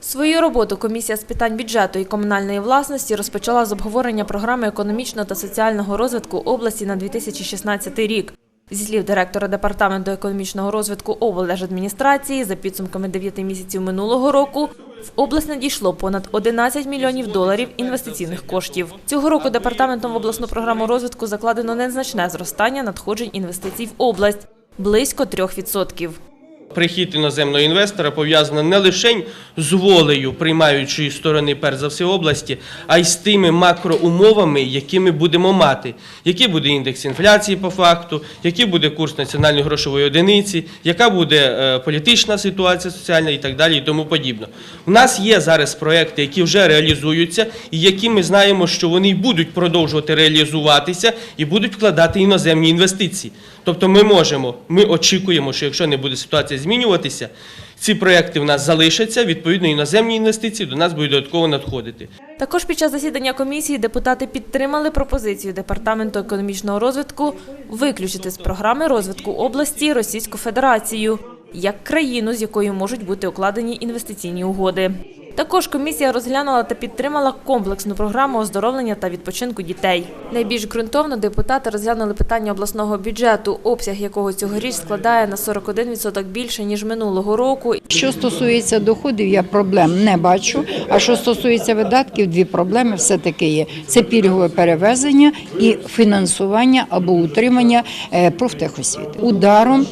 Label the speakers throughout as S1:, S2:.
S1: Свою роботу комісія з питань бюджету і комунальної власності розпочала з обговорення програми економічного та соціального розвитку області на 2016 рік. Зі слів директора департаменту економічного розвитку облдержадміністрації, за підсумками 9 місяців минулого року в область надійшло понад 11 мільйонів доларів інвестиційних коштів. Цього року департаментом в обласну програму розвитку закладено незначне зростання надходжень інвестицій в область близько 3%.
S2: Прихід іноземного інвестора пов'язано не лише з волею приймаючої сторони, перш за все області, а й з тими макроумовами, які ми будемо мати. Який буде індекс інфляції по факту, який буде курс національної грошової одиниці, яка буде е, політична ситуація соціальна і так далі, і тому подібне. У нас є зараз проекти, які вже реалізуються, і які ми знаємо, що вони будуть продовжувати реалізуватися і будуть вкладати іноземні інвестиції. Тобто ми можемо, ми очікуємо, що якщо не буде ситуація змінюватися, ці проекти в нас залишаться, відповідно, іноземні інвестиції до нас будуть додатково надходити.
S1: Також під час засідання комісії депутати підтримали пропозицію департаменту економічного розвитку виключити з програми розвитку області Російську Федерацію як країну, з якою можуть бути укладені інвестиційні угоди. Також комісія розглянула та підтримала комплексну програму оздоровлення та відпочинку дітей. Найбільш ґрунтовно депутати розглянули питання обласного бюджету, обсяг якого цьогоріч складає на 41% більше ніж минулого року,
S3: Що стосується доходів, я проблем не бачу. А що стосується видатків, дві проблеми все-таки є: це пільгове перевезення і фінансування або утримання е, профтехосвіти. Ударом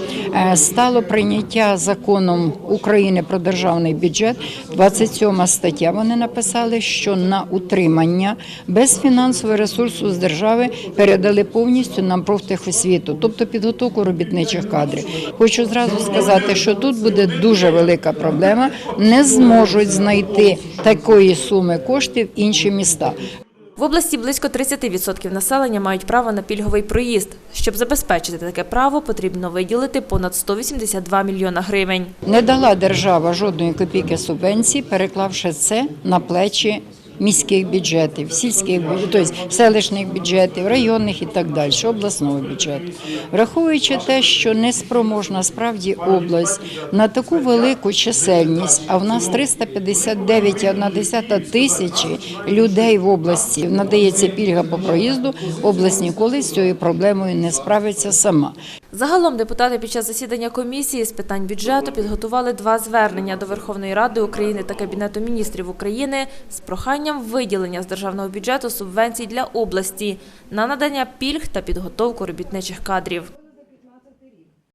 S3: е, стало прийняття законом України про державний бюджет. 27 стаття. Вони написали, що на утримання без фінансового ресурсу з держави передали повністю нам профтехосвіту, тобто підготовку робітничих кадрів. Хочу зразу сказати, що тут буде дуже велика проблема. Не зможуть знайти такої суми коштів інші міста.
S1: В області близько 30% населення мають право на пільговий проїзд. Щоб забезпечити таке право, потрібно виділити понад 182 мільйона гривень.
S3: Не дала держава жодної копійки субвенції, переклавши це на плечі міських бюджетів, сільських тобто селищних бюджетів, районних і так далі, обласного бюджету. Враховуючи те, що неспроможна справді область на таку велику чисельність, а в нас 359,1 тисячі людей в області надається пільга по проїзду, область ніколи з цією проблемою не справиться сама.
S1: Загалом депутати під час засідання комісії з питань бюджету підготували два звернення до Верховної Ради України та Кабінету міністрів України з проханням виділення з державного бюджету субвенцій для області на надання пільг та підготовку робітничих кадрів.